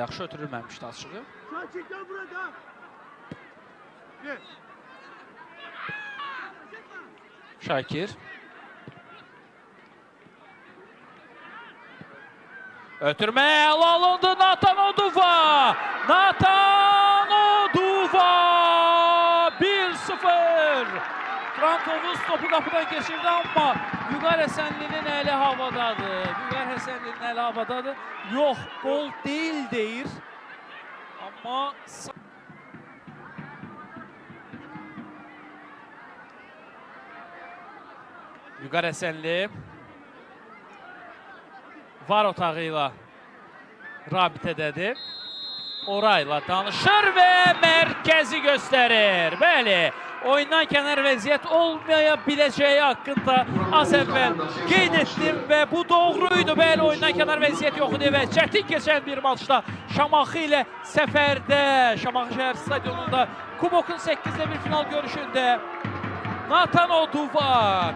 yaxşı ötürülməmişdi açığı. Burada. Şakir. Ötürmə əl alındı Natan Oduva. Natan Oduva 1-0. Frankovun topu qapıdan keçirdi amma Vüqar Həsənlinin əli havadadır. Vüqar Həsənlinin əli havadadır. Yox, gol deyil sa- Vüqar Həsənli var otağı ilə rabitədədir. Orayla danışır və mərkəzi göstərir. Bəli, oyundan kənar vəziyyət olmaya biləcəyi az əvvəl qeyd etdim və bu doğruydu. Bəli, oyundan kənar vəziyyət yox idi və çətin keçən bir maçda Şamaxı ilə səfərdə, Şamaxı şəhər stadionunda Kubokun 8-də bir final görüşündə Natan Oduva